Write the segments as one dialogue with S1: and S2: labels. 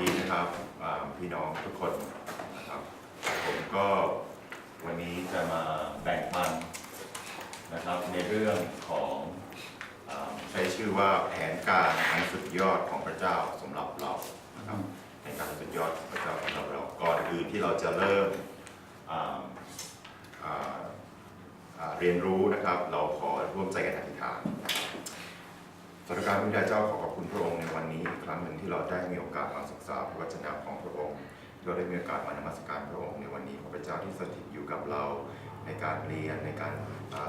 S1: ดีนะครับพี่น้องทุกคนนะครับ ผมก็วันนี้จะมาแบ่งปันนะครับในเรื่องของอใช้ชื่อว่าแผนการอันสุดยอดของพระเจ้าสำหรับเรานะครับแผนการสุดยอดของพระเจ้าสำหรับเราก่อนอื่นที่เราจะเริ่มเรียนรู้นะครับ เราขอร่วมใจกันอธิษฐาน สถานการณ์พระบิดาเจ้าขอขอบคุณพระองค์ในวันนี้อีกครั้งหนึ่งที่เราได้มีโอกาสมาศึกษาพระวจนะของพระองค์เราได้มีโอกาสมานมัสการพระองค์ในวันนี้ขอพระเจ้าที่สถิตอยู่กับเราในการเรียนในการ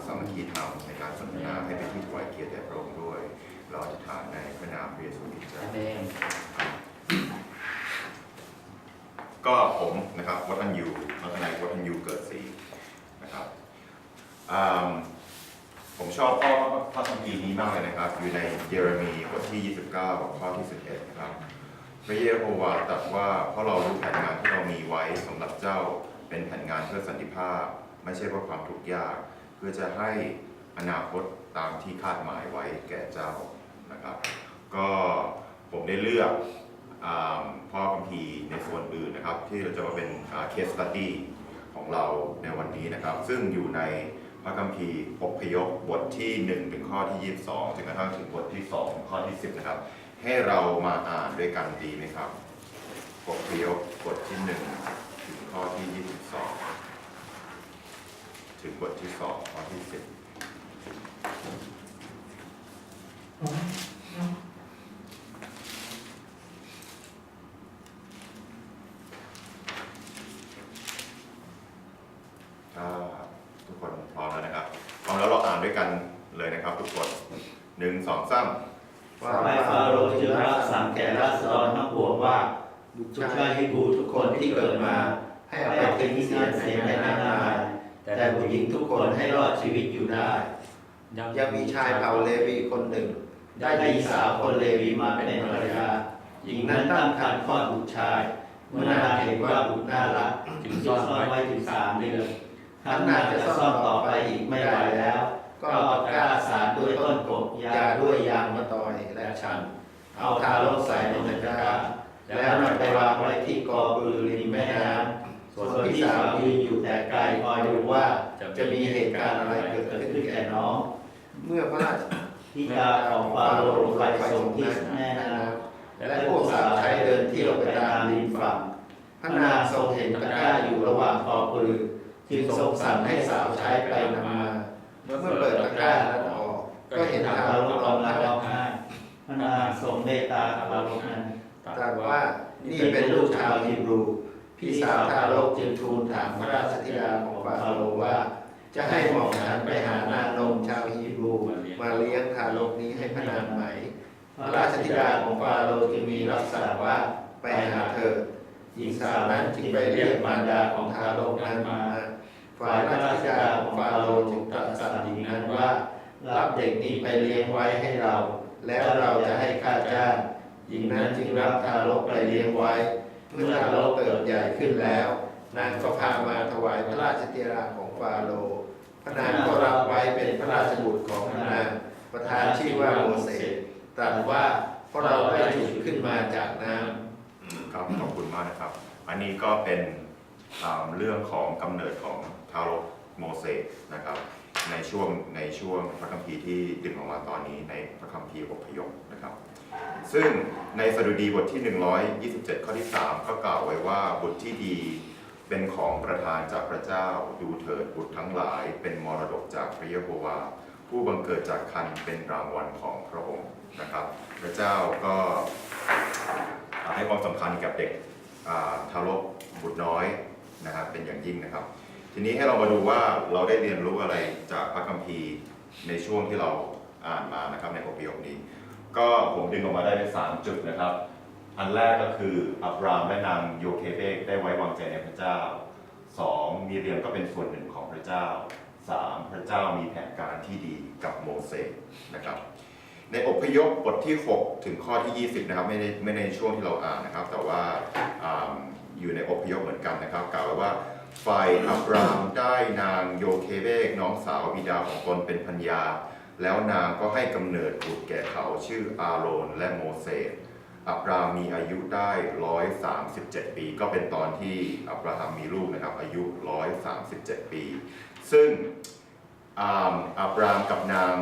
S1: สามัคคีธรรมในการสนทนาให้เป็นที่ถวายเกียรติแด่พระองค์ด้วย เราอธิฐานในพระนามพระเยซูคริสต์เจ้าก็ผมนะครับวัฒนยูมัทนายวัฒนยูเกิดศรีนะครับผมชอบข้อพระคัมภีร์นี้มากเลยนะ อยู่ในเยเรมีบทที่ 29 ข้อที่ 11นะครับ พระเยโฮวาตรัสว่าเพราะเรารู้แผนงานที่เรามีไว้สำหรับเจ้าเป็นแผนงานเพื่อสันติภาพ ไม่ใช่เพื่อความทุกข์ยาก เพื่อจะให้อนาคตตามที่คาดหมายไว้แก่เจ้านะครับ ก็ผมได้เลือกอพ่อคัมภีร์ในส่วนอื่นนะครับ ที่เราจะมาเป็นเคสตัดดี้ของเราในวันนี้นะครับ ซึ่งอยู่ใน ระคัมภีร์อพยพบทที่ 1 ถึงข้อที่ 22จนกระทั่งถึงบทที่2ถึงข้อที่ 10 นะครับ ให้เรามาอ่านด้วยกันดีไหมครับอพยพบทที่ 1 ถึงข้อที่ 22 ถึงบทที่ 2 ข้อที่ 10 ถ้าทุกคนพร้อมแล้วนะครับพร้อมแล้วเราอ่านด้วยกันเลยนะครับ ทุกคนหนึ่งสองสาม
S2: ฝ่ายฟาโรห์จึงรับสั่งแก่ราษฎรทั้งปวงว่าบุตรชายฮิบรู ที่เกิดมา ให้อาไปทิ้งเสียเสียในหน้านายแต่ผู้หญิงทุกคนให้รอดชีวิตอยู่ได้
S3: ยังมีชายเผ่าเลวีคนหนึ่ง
S2: ได้หญิงสาวคนเลวีมาเป็นภรรยาหญิงนั้นตั้งครรภ์คลอดบุตรชายเมื่อนางเห็นว่าบุตรน่ารักจึงซ่อนไว้ถึงสามเดือนครั้นนางจะซ่อนต่อไปอีกไม่ไหวแล้ว ก็กร้าสารด้วยต้นกบยาด้วยยางมะตอยและชัน เอาทารกใส่ในตะกร้า แล้วนำไปวางไว้ที่กอบือริมแม่น้ำส่วนพี่สาวยืนอยู่แต่ไกลคอยดูว่าจะมีเหตุการณ์อะไรเกิดขึ้นแก่น้อง
S3: เมื่อพระราช
S2: ทิดาของฟาโรห์ลงไปส่งที่แม่น้ำและพวกสาวใช้เดินเที่ยวไปตามริมฝั่งพระนางทรงเห็นตะกร้าอยู่ระหว่างคอปลือจึงทรงสั่งให้สาวใช้ไปนำมา
S3: เมื่อเปิดตะกร้านั้นออกก็เห็น
S2: ทา
S3: ทาร
S2: ก
S3: ก
S2: ร้อง
S3: ร้อง
S2: ไห้
S3: ไห้
S2: ร้องไห้พระนางทรงเมตตาทารกนั้น
S3: รัสว่า นี่เป็นลูกชาวฮีบรู พี่สาวทารกจึงทูลถามพระราชธิดาของฟาโรห์ว่า จะให้หมอมฉันไปหานางนมชาวฮีบรู มาเลี้ยงทารกนี้ให้พระนางไหม พระราชธิดาของฟาโรห์จึงมีรับสั่งว่าไปหาเถิดหญิงสาวนั้นจึงไปเรียกมารดาของทารกนั้นมาฝ่ายราชธิดาของฟาโรห์จึงตรัสสั่งหญิงนั้นว่ารับเด็กนี้ไปเลี้ยงไว้ให้เรา แล้วเราจะให้ค่าจ้าง หญิงนั้นจึงรับทารกไปเลี้ยงไว้ เมื่อทารกเติบใหญ่ขึ้นแล้ว นางก็พามาถวายพระราชธิดาของฟาโรห์พระนางก็รับไว้เป็นพระราชบุตรของพระนางประธานชื่อว่าโมเสสตรัสว่าเพราะเราได้ฉุดขึ้นมาจากน้ำ
S1: ครับขอบคุณมากนะครับ อันนี้ก็เป็นเรื่องของกำเนิดของทารกโมเสสนะครับ ในช่วงในช่วงพระคัมภีร์ที่ดึงออกมาตอนนี้ในพระคัมภีร์อพยพนะครับ ซึ่งในสดุดีบทที่ 127 ข้อที่ 3 ก็กล่าวไว้ว่าบุตรที่ดีเป็นของประทานจากพระเจ้าดูเถิดบุตรทั้งหลาย เป็นมรดกจากพระเยโฮวา ผู้บังเกิดจากคันเป็นรางวัลของพระองค์นะครับ พระเจ้าก็ให้ความสำคัญกับเด็กทารกบุตรน้อยนะครับเป็นอย่างยิ่งนะครับ ทีนี้ให้เรามาดูว่าเราได้เรียนรู้อะไรจากพระคัมภีร์ในช่วงที่เราอ่านมานะครับในอพยพนี้ ก็ผมดึงออกมาได้เป็นสามจุดนะครับ อันแรกก็คืออับรามและนางโยเคเบกได้ไว้วางใจในพระเจ้าสองมีเรียมก็เป็นส่วนหนึ่งของพระเจ้าสามพระเจ้ามีแผนการที่ดีกับโมเสสนะครับ ในอพยพบทที่ 6 ถึงข้อที่ 20 นะครับ ไม่ในไม่ในช่วงที่เราอ่านนะครับ แต่ว่าอ่าอยู่ในอพยพเหมือนกันนะครับ กล่าวไว้ว่าฝ่ายอับรามได้นางโยเคเบกน้องสาวบิดาของตนเป็นพัญญา แล้วนางก็ให้กำเนิดบุตรแก่เขาชื่ออาโรนและโมเสสอับรามมีอายุได้ 137 ปี ก็เป็นตอนที่อับราฮัมมีลูกนะครับ อายุ 137 ปี ซึ่งอับรามกับนาง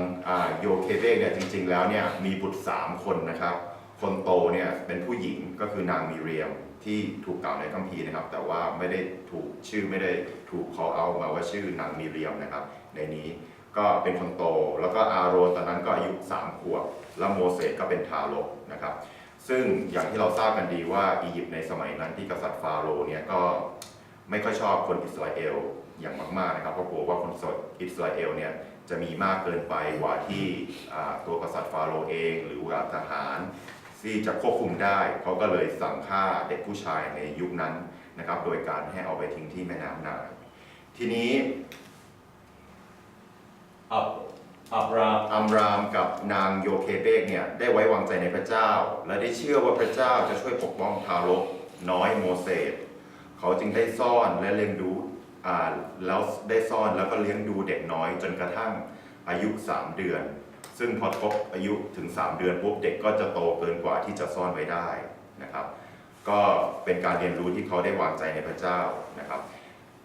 S1: โยเคเบกเนี่ยจริง ๆ แล้วเนี่ยมีบุตร 3 คนนะครับ คนโตเนี่ยเป็นผู้หญิงก็คือนางมีเรียมที่ถูกกล่าวในคัมภีร์นะครับ แต่ว่าไม่ได้ถูกชื่อไม่ได้ถูก call out มาว่าชื่อนางมีเรียมนะครับในนี้ ก็เป็นคนโต แล้วก็อาโรนตอนนั้นก็อายุ3ขวบ แล้วโมเสสก็เป็นทารกนะครับ ซึ่งอย่างที่เราทราบกันดีว่าอียิปต์ในสมัยนั้นที่กษัตริย์ฟาโรห์เนี่ยก็ไม่ค่อยชอบคนอิสราเอลอย่างมากๆนะครับเพราะกลัวว่าคนอิสราเอลเนี่ยจะมีมากเกินไปกว่าที่ตัวกษัตริย์ฟาโรห์เอง หรือว่าทหารที่จะควบคุมได้เขาก็เลยสั่งฆ่าเด็กผู้ชายในยุคนั้นนะครับ โดยการให้เอาไปทิ้งที่แม่น้ำนาทีนี้
S2: อับ อับราม
S1: อัมรามกับนางโยเคเบกเนี่ยได้ไว้วางใจในพระเจ้า และได้เชื่อว่าพระเจ้าจะช่วยปกป้องทารกน้อยโมเสสเขาจึงได้ซ่อนและเลี้ยงดูอ่าแล้วได้ซ่อนแล้วก็เลี้ยงดูเด็กน้อยจนกระทั่งอายุ 3 เดือน ซึ่งพอครบอายุถึง 3 เดือนปุ๊บเด็กก็จะโตเกินกว่าที่จะซ่อนไว้ได้นะครับ ก็เป็นการเรียนรู้ที่เขาได้วางใจในพระเจ้านะครับ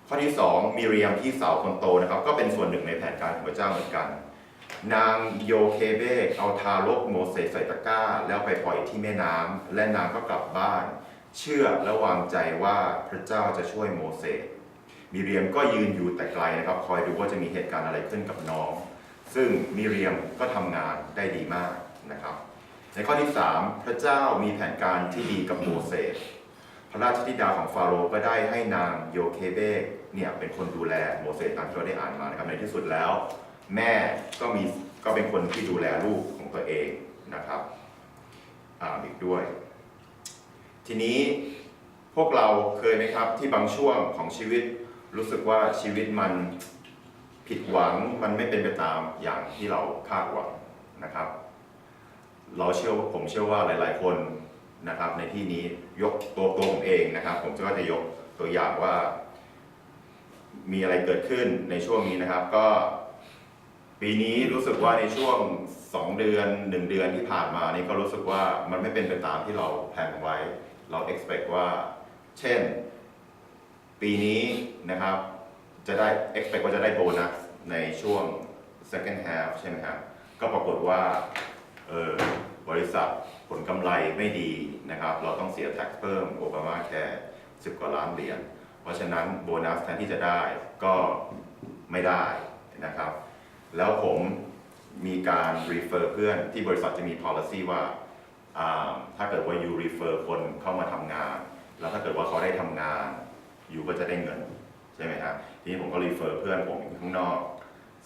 S1: ข้อที่ 2 มีเรียมพี่สาวคนโตนะครับ ก็เป็นส่วนหนึ่งในแผนการของพระเจ้าเหมือนกัน นางโยเคเบกเอาทารกโมเสสใส่ตะกร้า แล้วไปปล่อยที่แม่น้ำและนางก็กลับบ้าน เชื่อและวางใจว่าพระเจ้าจะช่วยโมเสสมิเรียมก็ยืนอยู่แต่ไกลนะครับ คอยดูว่าจะมีเหตุการณ์อะไรขึ้นกับน้อง ซึ่งมิเรียมก็ทำงานได้ดีมากนะครับ ในข้อที่ 3 พระเจ้ามีแผนการที่ดีกับโมเสสพระราชธิดาของฟาโรห์ก็ได้ให้นางโยเคเบกเนี่ยเป็นคนดูแลโมเสสตามที่เราได้อ่านมานะครับในที่สุดแล้ว แม่ก็มีก็เป็นคนที่ดูแลลูกของตัวเองนะครับอ่าอีกด้วย ทีนี้พวกเราเคยไหมครับที่บางช่วงของชีวิตรู้สึกว่าชีวิตมันผิดหวังมันไม่เป็นไปตามอย่างที่เราคาดหวังนะครับ เราเชื่อว่าผมเชื่อว่าหลาย ๆ คนนะครับ ในที่นี้ยกตัวตัวผมเองนะครับ ผมก็จะยกตัวอย่างว่า มีอะไรเกิดขึ้นในช่วงนี้นะครับ ก็ ปีนี้รู้สึกว่าในช่วง 2 เดือน 1 เดือนที่ผ่านมานี่ก็รู้สึกว่ามันไม่เป็นไปตามที่เราแผนไว้ เรา expect ว่า เช่น ปีนี้นะครับจะได้ expect ว่าจะได้โบนัสในช่วง second half ใช่ไหมครับก็ปรากฏว่าเออบริษัทผลกำไรไม่ดีนะครับ เราต้องเสีย tax เพิ่มโอบามาแค่10 กว่าล้านเหรียญเพราะฉะนั้นโบนัสแทนที่จะได้ก็ไม่ได้นะครับ แล้วผมมีการ refer เพื่อนที่บริษัทจะมี policy ว่าอ่าถ้าเกิดว่า you refer คนเข้ามาทำงาน แล้วถ้าเกิดว่าเขาได้ทำงาน you ก็จะได้เงิน ใช่ไหมครับทีนี้ผมก็ refer เพื่อนผมอยู่ข้างนอก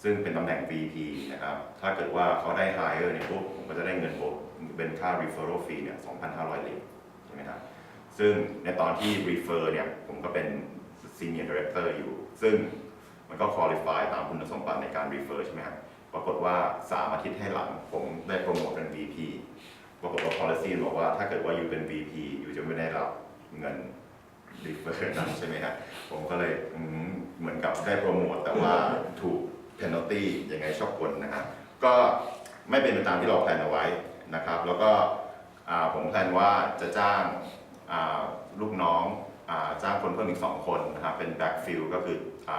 S1: ซึ่งเป็นตำแหน่ง VP นะครับ ถ้าเกิดว่าเขาได้ hire เนี่ยปุ๊บผมก็จะได้เงินโบเป็นค่า referral fee เนี่ย2,500เหรียญใช่ไหมครับซึ่งในตอนที่ refer เนี่ยผมก็เป็น senior director อยู่ ซึ่ง มันก็ qualify ตามคุณสมบัติในการ refer ใช่ไหมครับปรากฏว่า 3 อาทิตย์ให้หลังผมได้โปรโมทเป็น VP ปรากฏว่า policy บอกว่าถ้าเกิดว่าอยู่เป็น VP อยู่จะไม่ได้รับเงิน refer นั้นใช่ไหมครับผมก็เลยเหมือนกับได้โปรโมทแต่ว่าถูก penalty ยังไงชอบกลนะครับก็ไม่เป็นไปตามที่เราแพลนเอาไว้นะครับ แล้วก็ผมแพลนว่าจะจ้างลูกน้องอจ้างคนเพิ่มอีก 2 คนนะครับเป็น backfill ก็คืออ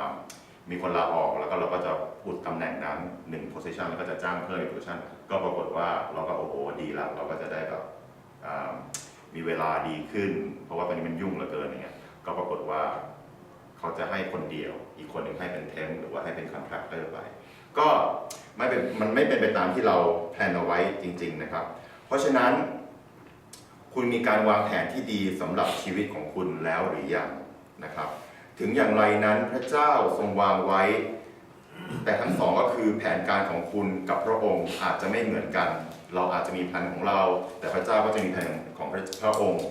S1: มีคนลาออกแล้วก็เราก็จะอุดตำแหน่งนั้น1 position แล้วก็จะจ้างเพิ่มอีก position ก็ปรากฏว่าเราก็โอ้โหดีละเราก็จะได้แบบอ่ามีเวลาดีขึ้น เพราะว่าตอนนี้มันยุ่งเหลือเกินอย่างเงี้ยก็ปรากฏว่าเขาจะให้คนเดียว อีกคนหนึ่งให้เป็นเทมหรือว่าให้เป็นคอนแทคเตอร์ไป ก็ไม่เป็นมันไม่เป็นไปตามที่เราแพลนเอาไว้จริง ๆนะครับ เพราะฉะนั้น คุณมีการวางแผนที่ดีสำหรับชีวิตของคุณแล้วหรือยังนะครับ ถึงอย่างไรนั้นพระเจ้าทรงวางไว้ แต่ทั้งสองก็คือแผนการของคุณกับพระองค์อาจจะไม่เหมือนกัน เราอาจจะมีแผนของเรา แต่พระเจ้าก็จะมีแผนของพระองค์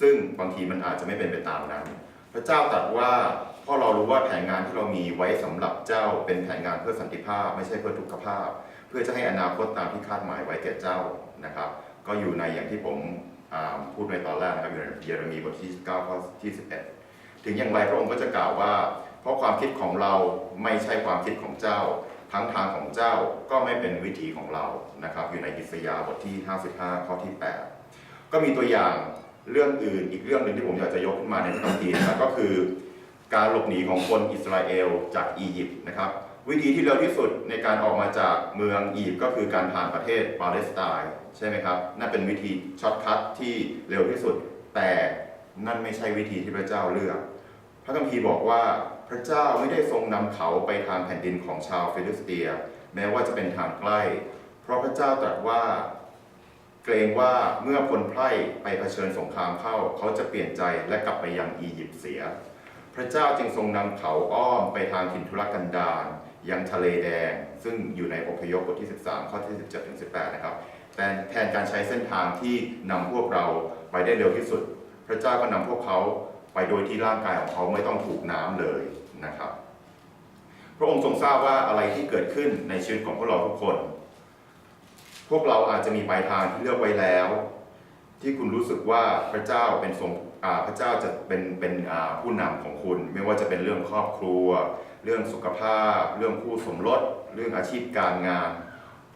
S1: ซึ่งบางทีมันอาจจะไม่เป็นไปตามนั้น พระเจ้าตรัสว่าเพราะเรารู้ว่าแผนงานที่เรามีไว้สำหรับเจ้าเป็นแผนงานเพื่อสันติภาพ ไม่ใช่เพื่อทุกขภาพ เพื่อจะให้อนาคตตามที่คาดหมายไว้แก่เจ้านะครับ ก็อยู่ในอย่างที่ผมพูดในตอนแรกนะครับอยู่ในเยเรมีบทที่9ข้อที่ 11 ถึงอย่างไรพระองค์ก็จะกล่าวว่า เพราะความคิดของเราไม่ใช่ความคิดของเจ้า ทั้งทางของเจ้าก็ไม่เป็นวิถีของเรานะครับ อยู่ในอิสยาบทที่ 55 ข้อที่ 8 ก็มีตัวอย่างเรื่องอื่นอีกเรื่องหนึ่งที่ผมอยากจะยกขึ้นมาในพระคัมภีร์นะครับก็คือการหลบหนีของคนอิสราเอลจากอียิปต์นะครับวิธีที่เร็วที่สุดในการออกมาจากเมืองอียิปต์ก็คือการผ่านประเทศปาเลสไตน์ใช่ไหมครับนั่นเป็นวิธีช็อตคัทที่เร็วที่สุด แต่ นั่นไม่ใช่วิธีที่พระเจ้าเลือก พระคัมภีร์บอกว่าพระเจ้าไม่ได้ทรงนำเขาไปทางแผ่นดินของชาวฟิลิสเตีย แม้ว่าจะเป็นทางใกล้ เพราะพระเจ้าตรัสว่า เกรงว่าเมื่อพลไพร่ไปเผชิญสงครามเข้า เขาจะเปลี่ยนใจและกลับไปยังอียิปต์เสีย พระเจ้าจึงทรงนำเขาอ้อมไปทางถิ่นทุรกันดารยังทะเลแดง ซึ่งอยู่ในอพยพบทที่ 13 ข้อที่ 17ถึง18 นะครับแต่แทนการใช้เส้นทางที่นำพวกเราไปได้เร็วที่สุด พระเจ้าก็นำพวกเขาไปโดยที่ร่างกายของเขาไม่ต้องถูกน้ำเลยนะครับ พระองค์ทรงทราบว่าอะไรที่เกิดขึ้นในชีวิตของพวกเราทุกคน พวกเราอาจจะมีปลายทางที่เลือกไว้แล้ว ที่คุณรู้สึกว่าพระเจ้าเป็นทรงพระเจ้าจะเป็นเป็นผู้นำของคุณ ไม่ว่าจะเป็นเรื่องครอบครัว เรื่องสุขภาพ เรื่องคู่สมรสเรื่องอาชีพการงาน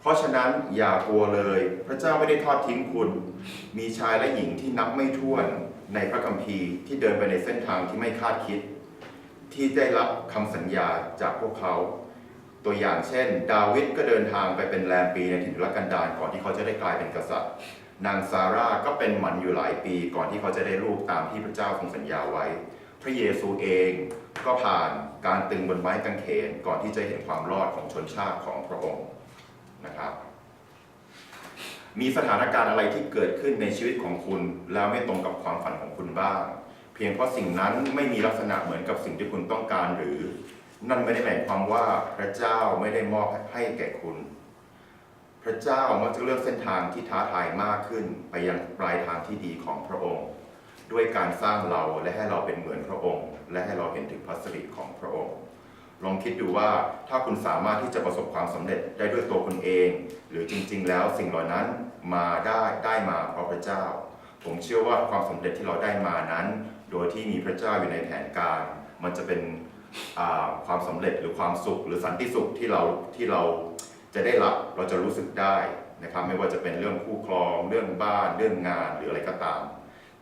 S1: เพราะฉะนั้นอย่ากลัวเลย พระเจ้าไม่ได้ทอดทิ้งคุณ มีชายและหญิงที่นับไม่ถ้วน ในพระคัมภีร์ที่เดินไปในเส้นทางที่ไม่คาดคิด ที่ได้รับคำสัญญาจากพวกเขา ตัวอย่างเช่น ดาวิดก็เดินทางไปเป็นแรมปีในถิ่นทุรกันดารก่อนที่เขาจะได้กลายเป็นกษัตริย์ นางซาร่าก็เป็นหมันอยู่หลายปีก่อนที่เขาจะได้ลูกตามที่พระเจ้าทรงสัญญาไว้ พระเยซูเองก็ผ่านการตึงบนไม้กางเขนก่อนที่จะเห็นความรอดของชนชาติของพระองค์นะครับ มีสถานการณ์อะไรที่เกิดขึ้นในชีวิตของคุณ แล้วไม่ตรงกับความฝันของคุณบ้าง เพียงเพราะสิ่งนั้นไม่มีลักษณะเหมือนกับสิ่งที่คุณต้องการหรือ นั่นไม่ได้หมายความว่าพระเจ้าไม่ได้มอบให้แก่คุณ พระเจ้ามักจะเลือกเส้นทางที่ท้าทายมากขึ้น ไปยังปลายทางที่ดีของพระองค์ ด้วยการสร้างเราและให้เราเป็นเหมือนพระองค์ และให้เราเห็นถึงพระสิริของพระองค์ ลองคิดดูว่าถ้าคุณสามารถที่จะประสบความสำเร็จได้ด้วยตัวคุณเอง หรือจริง ๆ แล้วสิ่งเหล่านั้นมาได้ได้มาเพราะพระเจ้า ผมเชื่อว่าความสำเร็จที่เราได้มานั้น โดยที่มีพระเจ้าอยู่ในแผนการ มันจะเป็นความสำเร็จหรือความสุข หรือสันติสุขที่เราที่เราจะได้รับเราจะรู้สึกได้นะครับ ไม่ว่าจะเป็นเรื่องคู่ครอง เรื่องบ้าน เรื่องงานหรืออะไรก็ตาม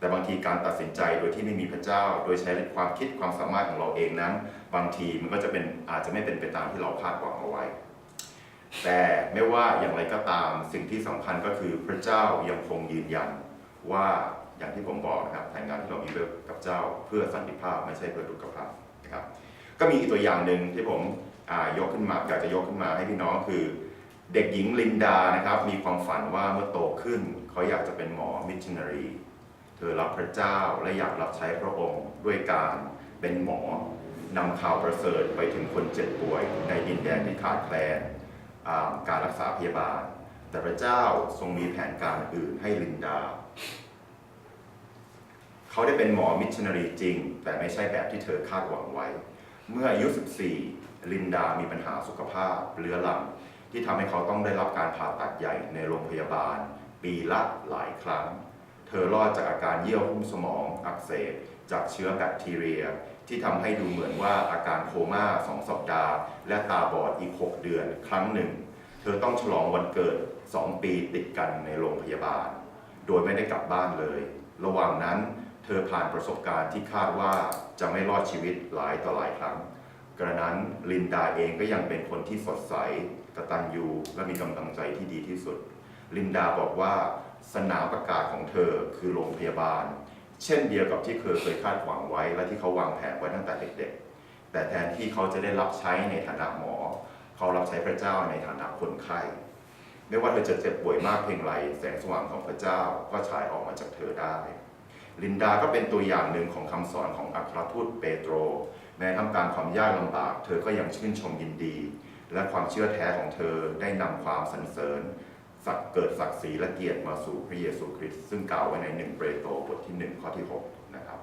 S1: แต่บางทีการตัดสินใจโดยที่ไม่มีพระเจ้า โดยใช้ความคิดความสามารถของเราเองนั้น บางทีมันก็จะเป็นอาจจะไม่เป็นไปตามที่เราคาดหวังเอาไว้ แต่ไม่ว่าอย่างไรก็ตามสิ่งที่สำคัญก็คือพระเจ้ายังคงยืนยันว่าอย่างที่ผมบอกนะครับแผนงานที่เรามีไว้กับเจ้าเพื่อสันติภาพไม่ใช่เพื่อทุกภาพนะครับ ก็มีอีกตัวอย่างหนึ่งที่ผมยกขึ้นมาอยากจะยกขึ้นมาให้พี่น้องคือ เด็กหญิงลินดานะครับมีความฝันว่าเมื่อโตขึ้นเขาอยากจะเป็นหมอมิชชันนารี เธอรับพระเจ้าและอยากรับใช้พระองค์ด้วยการเป็นหมอนำข่าวประเสริฐไปถึงคนเจ็บป่วยในดินแดนที่ขาดแคลนการรักษาพยาบาล แต่พระเจ้าทรงมีแผนการอื่นให้ลินดา เขาได้เป็นหมอมิชชันนารีจริง แต่ไม่ใช่แบบที่เธอคาดหวังไว้ เมื่ออายุ 14 ลินดามีปัญหาสุขภาพเรื้อรังที่ทำให้เขาต้องได้รับการผ่าตัดใหญ่ในโรงพยาบาล ปีละหลายครั้ง เธอรอดจากอาการเยื่อหุ้มสมองอักเสบจากเชื้อแบคทีเรีย ที่ทำให้ดูเหมือนว่าอาการโคม่าสองสัปดาห์ และตาบอดอีก 6 เดือนครั้งหนึ่ง เธอต้องฉลองวันเกิด 2 ปีติดกันในโรงพยาบาล โดยไม่ได้กลับบ้านเลย ระหว่างนั้นเธอผ่านประสบการณ์ที่คาดว่าจะไม่รอดชีวิตหลายต่อหลายครั้ง กระนั้นลินดาเองก็ยังเป็นคนที่สดใสกตัญญูและมีกำลังใจที่ดีที่สุด ลินดาบอกว่าสนามประกาศของเธอคือโรงพยาบาล เช่นเดียวกับที่เคยเคยคาดหวังไว้ และที่เขาวางแผนไว้ตั้งแต่เด็กๆ แต่แทนที่เขาจะได้รับใช้ในฐานะหมอ เขารับใช้พระเจ้าในฐานะคนไข้ ไม่ว่าเธอจะเจ็บป่วยมากเพียงไรแสงสว่างของพระเจ้าก็ฉายออกมาจากเธอได้ ลินดาก็เป็นตัวอย่างหนึ่งของคำสอนของอัครทูตเปโตรแม้ทำการความยากลำบาก เธอก็ยังชื่นชมยินดี และความเชื่อแท้ของเธอได้นำความสรรเสริญ สักเกิดศักดิ์ศรีและเกียรติมาสู่พระเยซูคริสต์ซึ่งกล่าวไว้ในหนึ่งเปโตรบทที่ 1 ข้อที่ 6 นะครับ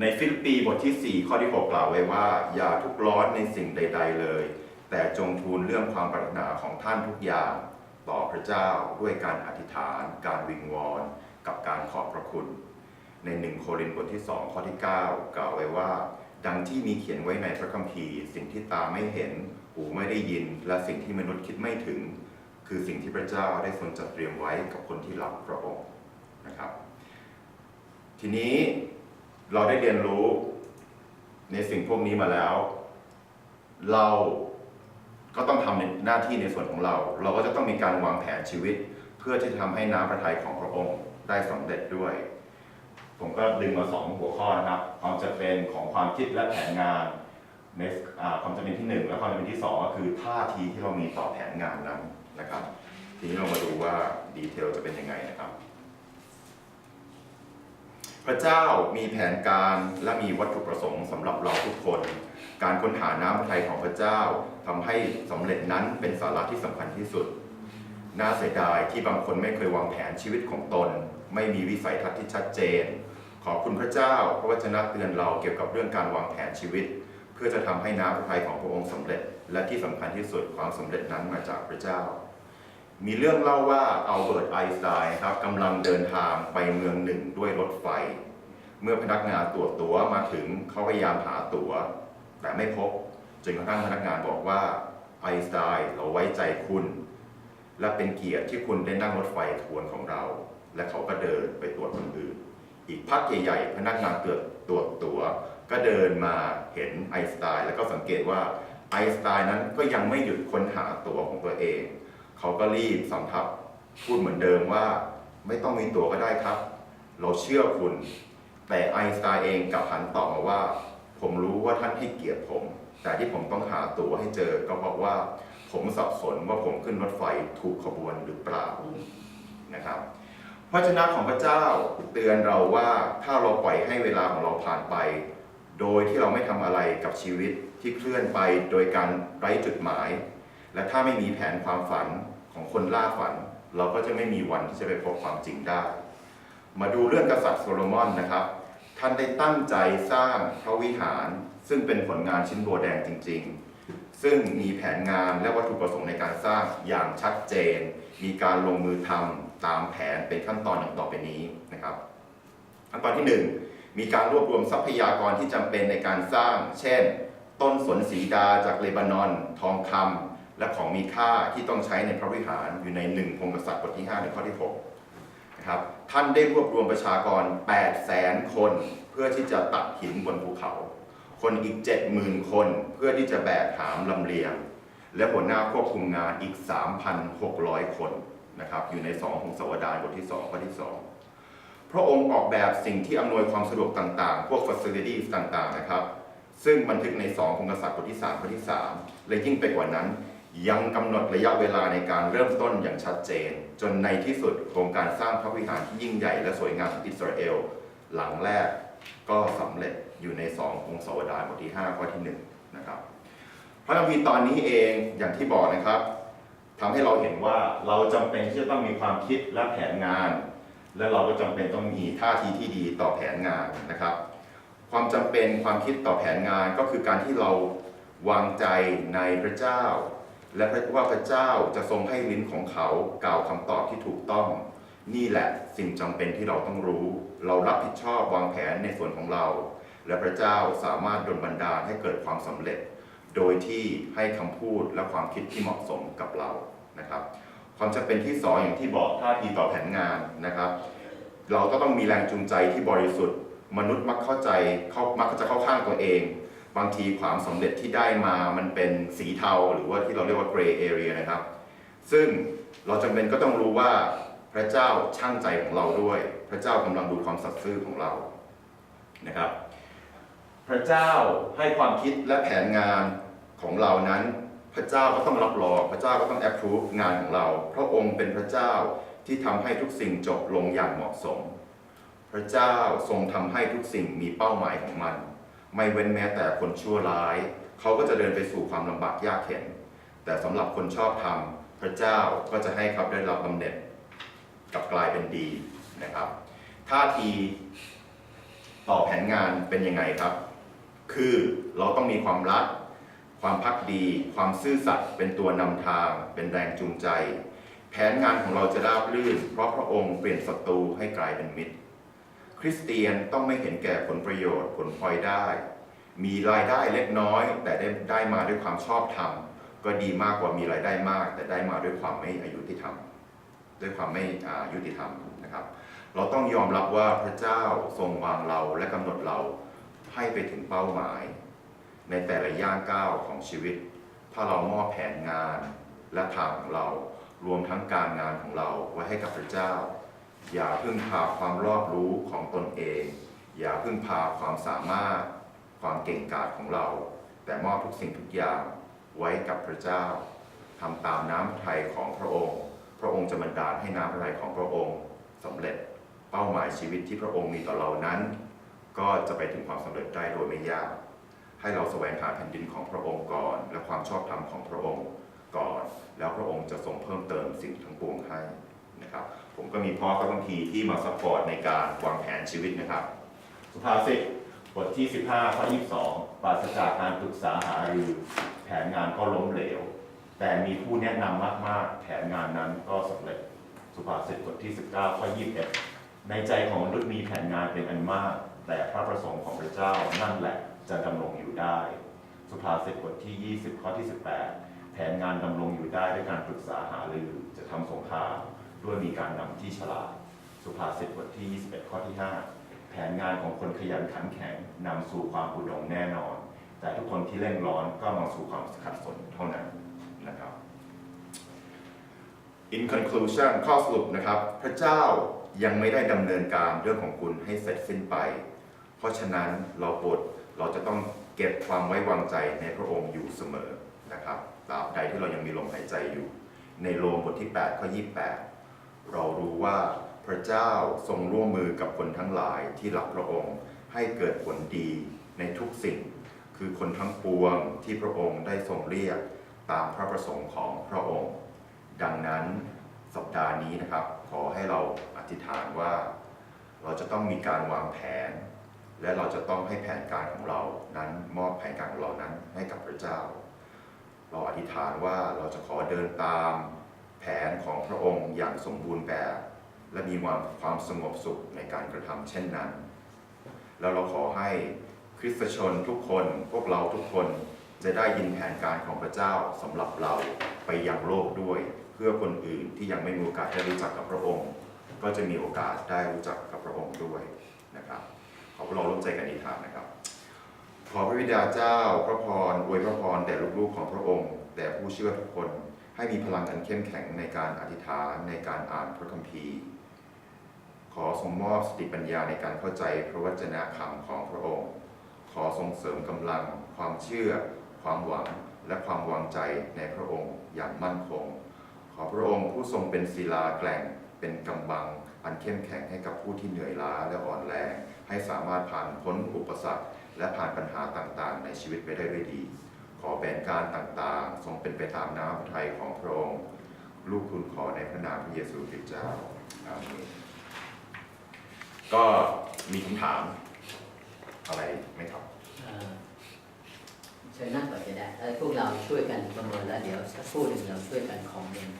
S1: ในฟิลิปปีบทที่ 4 ข้อที่ 6 กล่าวไว้ว่า อย่าทุกร้อนในสิ่งใด ๆ เลย แต่จงทูลเรื่องความปรารถนาของท่านทุกอย่าง ต่อพระเจ้าด้วยการอธิษฐาน การวิงวอนกับการขอบพระคุณ ในหนึ่งโครินธ์บทที่ 2 ข้อที่ 9 กล่าวไว้ว่า ดังที่มีเขียนไว้ในพระคัมภีร์ สิ่งที่ตาไม่เห็นหูไม่ได้ยิน และสิ่งที่มนุษย์คิดไม่ถึง คือสิ่งที่พระเจ้าได้ทรงจัดเตรียมไว้กับคนที่รักพระองค์นะครับ ทีนี้เราได้เรียนรู้ในสิ่งพวกนี้มาแล้ว เราก็ต้องทำในหน้าที่ในส่วนของเรา เราก็จะต้องมีการวางแผนชีวิต เพื่อที่จะทำให้น้ำพระทัยของพระองค์ได้สำเร็จด้วย ผมก็ดึงมาสองหัวข้อนะครับความจะเป็นของความคิดและแผนงานในความจำเป็นที่หนึ่งและความจำเป็นที่สองก็คือท่าทีที่เรามีต่อแผนงานนั้น นะครับ ทีนี้เรามาดูว่าดีเทลจะเป็นยังไงนะครับ พระเจ้ามีแผนการและมีวัตถุประสงค์สำหรับเราทุกคน การค้นหาน้ำพระทัยของพระเจ้าทำให้สำเร็จนั้นเป็นสาระที่สำคัญที่สุด น่าเสียดายที่บางคนไม่เคยวางแผนชีวิตของตน ไม่มีวิสัยทัศน์ที่ชัดเจน ขอบคุณพระเจ้าพระวจนะเตือนเราเกี่ยวกับเรื่องการวางแผนชีวิต เพื่อจะทำให้น้ำพระทัยของพระองค์สำเร็จ และที่สำคัญที่สุดความสำเร็จนั้นมาจากพระเจ้า มีเรื่องเล่าว่าอัลเบิร์ตไอน์สไตน์ครับกำลังเดินทางไปเมืองหนึ่งด้วยรถไฟ เมื่อพนักงานตรวจตั๋วมาถึงเขาพยายามหาตั๋ว แต่ไม่พบจนกระทั่งพนักงานบอกว่าไอน์สไตน์เราไว้ใจคุณ และเป็นเกียรติที่คุณได้นั่งรถไฟทวนของเรา และเขาก็เดินไปตรวจคนอื่นอีกพักใหญ่ๆพนักงานตรวจตรวจตั๋วก็เดินมาเห็นไอน์สไตน์แล้วก็สังเกตว่า ไอน์สไตน์นั้นก็ยังไม่หยุดค้นหาตัวของตัวเอง เขาก็รีบสำทับพูดเหมือนเดิมว่าไม่ต้องมีตัวก็ได้ครับ เราเชื่อคุณ แต่ไอน์สไตน์เองกลับหันตอบมาว่า ผมรู้ว่าท่านให้เกียรติผม แต่ที่ผมต้องหาตัวให้เจอ ก็เพราะว่าผมสับสนว่าผมขึ้นรถไฟถูกขบวนหรือเปล่านะครับพระเจ้าของพระเจ้าเตือนเราว่าถ้าเราปล่อยให้เวลาของเราผ่านไป โดยที่เราไม่ทำอะไรกับชีวิตที่เคลื่อนไปโดยการไร้จุดหมาย และถ้าไม่มีแผนความฝันของคนล่าฝัน เราก็จะไม่มีวันที่จะไปพบความจริงได้ มาดูเรื่องกษัตริย์โซโลมอนนะครับ ท่านได้ตั้งใจสร้างพระวิหาร ซึ่งเป็นผลงานชิ้นโบแดงจริง ๆ ซึ่งมีแผนงานและวัตถุประสงค์ในการสร้างอย่างชัดเจน มีการลงมือทำตามแผนเป็นขั้นตอนอย่างต่อไปนี้นะครับ ขั้นตอนที่หนึ่ง มีการรวบรวมทรัพยากรที่จำเป็นในการสร้าง เช่น ต้นสนสีดาจากเลบานอน ทองคำและของมีค่าที่ต้องใช้ในพระวิหารอยู่ในหนึ่งพงศษัตริย์บทที่5ในข้อที่6นะครับท่านได้รวบรวมประชากร 8 0 0แสนคน เพื่อที่จะตัดหินบนภูเขา คนอีก 70,000 คน เพื่อที่จะแบกหามลำเลียง และหัวหน้าควบคุมงานอีก 3,600 คนนะครับอยู่ใน2ของสวดานบทที่2ข้อที่ 2 พระองค์ออกแบบสิ่งที่อำนวยความสะดวกต่างๆ พวก facilities ต่างๆ นะครับ ซึ่งบันทึกใน 2 ของกษัตริย์บทที่3ข้อที่ 3 และยิ่งไปกว่านั้น ยังกำหนดระยะเวลาในการเริ่มต้นอย่างชัดเจน จนในที่สุดโครงการสร้างพระวิหารที่ยิ่งใหญ่และสวยงามของอิสราเอล หลังแรกก็สำเร็จอยู่ใน 2 องค์สวดานบทที่ 5 ข้อที่ 1 นะครับ พระคัมภีร์ตอนนี้เองอย่างที่บอกนะครับทำให้เราเห็นว่าเราจำเป็นที่จะต้องมีความคิดและแผนงาน และเราก็จำเป็นต้องมีท่าทีที่ดีต่อแผนงานนะครับ ความจำเป็นความคิดต่อแผนงานก็คือการที่เราวางใจในพระเจ้า และว่าพระเจ้าจะทรงให้ลิ้นของเขากล่าวคำตอบที่ถูกต้อง นี่แหละสิ่งจำเป็นที่เราต้องรู้ เรารับผิดชอบวางแผนในส่วนของเรา และพระเจ้าสามารถดลบันดาลให้เกิดความสำเร็จ โดยที่ให้คำพูดและความคิดที่เหมาะสมกับเรานะครับ ความจำเป็นที่สองอย่างที่บอกท่าทีต่อแผนงานนะครับ เราก็ต้องมีแรงจูงใจที่บริสุทธิ์ มนุษย์มักเข้าใจเขามักจะเข้าข้างตัวเอง บางทีความสำเร็จที่ได้มามันเป็นสีเทา หรือว่าที่เราเรียกว่า gray area นะครับ ซึ่งเราจำเป็นก็ต้องรู้ว่าพระเจ้าช่างใจของเราด้วย พระเจ้ากำลังดูความสัตย์ซื่อของเรานะครับ พระเจ้าให้ความคิดและแผนงานของเรานั้น พระเจ้าก็ต้องรับรอง พระเจ้าก็ต้อง approve งานของเรา พระองค์เป็นพระเจ้าที่ทำให้ทุกสิ่งจบลงอย่างเหมาะสม พระเจ้าทรงทำให้ทุกสิ่งมีเป้าหมายของมัน ไม่เว้นแม้แต่คนชั่วร้าย เขาก็จะเดินไปสู่ความลำบากยากเข็นแต่สำหรับคนชอบธรรมพระเจ้าก็จะให้เขาได้รับบำเหน็จกลับกลายเป็นดีนะครับท่าทีต่อแผนงานเป็นยังไงครับ คือเราต้องมีความรัก ความพักดี ความซื่อสัตย์เป็นตัวนำทาง เป็นแรงจูงใจ แผนงานของเราจะราบรื่น เพราะพระองค์เปลี่ยนศัตรูให้กลายเป็นมิตร คริสเตียนต้องไม่เห็นแก่ผลประโยชน์ผลพลอยได้ มีรายได้เล็กน้อย แต่ได้ได้มาด้วยความชอบธรรมก็ดีมากกว่ามีรายได้มาก แต่ได้มาด้วยความไม่อายุติธรรม ด้วยความไม่อายุติธรรมนะครับ เราต้องยอมรับว่าพระเจ้าทรงวางเราและกำหนดเราให้ไปถึงเป้าหมาย ในแต่ละย่างก้าวของชีวิต ถ้าเรามอบแผนงานและทางของเรา รวมทั้งการงานของเราไว้ให้กับพระเจ้า อย่าพึ่งพาความรอบรู้ของตนเอง อย่าพึ่งพาความสามารถ ความเก่งกาจของเรา แต่มอบทุกสิ่งทุกอย่างไว้กับพระเจ้าทำตามน้ำพระทัยของพระองค์ พระองค์จะบันดาลให้น้ำพระทัยของพระองค์สำเร็จเป้าหมายชีวิตที่พระองค์มีต่อเรานั้น ก็จะไปถึงความสำเร็จได้โดยไม่ยาก ให้เราแสวงหาแผ่นดินของพระองค์ก่อน และความชอบธรรมของพระองค์ก่อน แล้วพระองค์จะทรงเพิ่มเติมสิ่งทั้งปวงให้นะครับ ผมก็มีพ่อพระคัมภีร์ที่มาซัพพอร์ตในการวางแผนชีวิตนะครับ สุภาษิตบทที่ 15ข้อ22 ปราศจากการปรึกษาหารือแผนงานก็ล้มเหลว แต่มีผู้แนะนำมากๆ แผนงานนั้นก็สำเร็จ สุภาษิตบทที่ 19ข้อ21 ในใจของมนุษย์มีแผนงานเป็นอันมาก แต่พระประสงค์ของพระเจ้านั่นแหละ จะดำรงอยู่ได้ สุภาษิตบทที่ 20 ข้อที่ 18 แผนงานดำรงอยู่ได้ด้วยการปรึกษาหารือจะทำสงครามด้วยมีการนำที่ฉลาด สุภาษิตบทที่ 21 ข้อที่ 5 แผนงานของคนขยันขันแข็งนำสู่ความอุดมแน่นอน แต่ทุกคนที่เร่งร้อนก็มาสู่ความขัดสนเท่านั้นนะครับ In conclusion ข้อสรุปนะครับ พระเจ้ายังไม่ได้ดำเนินการเรื่องของคุณให้เสร็จสิ้นไป เพราะฉะนั้นเราปด เราจะต้องเก็บความไว้วางใจในพระองค์อยู่เสมอนะครับตราบใดที่เรายังมีลมหายใจอยู่ ในโรมบทที่8ข้อ28 เรารู้ว่าพระเจ้าทรงร่วมมือกับคนทั้งหลายที่รักพระองค์ให้เกิดผลดีในทุกสิ่ง คือคนทั้งปวงที่พระองค์ได้ทรงเรียกตามพระประสงค์ของพระองค์ ดังนั้นสัปดาห์นี้นะครับ ขอให้เราอธิษฐานว่า เราจะต้องมีการวางแผน และเราจะต้องให้แผนการของเรานั้นมอบแผนการของเรานั้นให้กับพระเจ้า เราอธิษฐานว่าเราจะขอเดินตามแผนของพระองค์อย่างสมบูรณ์แบบ และมีความความสงบสุขในการกระทำเช่นนั้น แล้วเราขอให้คริสตชนทุกคนพวกเราทุกคนจะได้ยินแผนการของพระเจ้าสำหรับเราไปยังโลกด้วย เพื่อคนอื่นที่ยังไม่มีโอกาสได้รู้จักกับพระองค์ ก็จะมีโอกาสได้รู้จักกับพระองค์ด้วย ขอพวกเราร่วมใจกันอธิษฐานนะครับ ขอพระบิดาเจ้าพระพรอวยพระพรแด่ลูกๆของพระองค์แด่ผู้เชื่อทุกคน ให้มีพลังอันเข้มแข็งในการอธิษฐานในการอ่านพระคัมภีร์ ขอทรงมอบสติปัญญาในการเข้าใจพระวจนะคำของพระองค์ ขอทรงเสริมกำลัง ความเชื่อ ความหวัง และความวางใจในพระองค์อย่างมั่นคง ขอพระองค์ผู้ทรงเป็นศิลาแกร่งเป็นกำบัง อันเข้มแข็งให้กับผู้ที่เหนื่อยล้าและอ่อนแรง ให้สามารถผ่านพ้นอุปสรรค และผ่านปัญหาต่างๆ ในชีวิตไปได้ด้วยดี ขอแผนการต่างๆ ทรงเป็นไปตามน้ำพระทัยของพระองค์ลูกคุณขอในพระนามพระเยซูคริสต์เจ้าอาเมนก็มีคำถาม อะไรไหมครับ
S2: เอ่อเชิญนั่งก่อนจะได้พวกเราช่วยกันประเมินแล้วเดี๋ยวสักครู่หนึ่งเราช่วยกันคอมเมนต์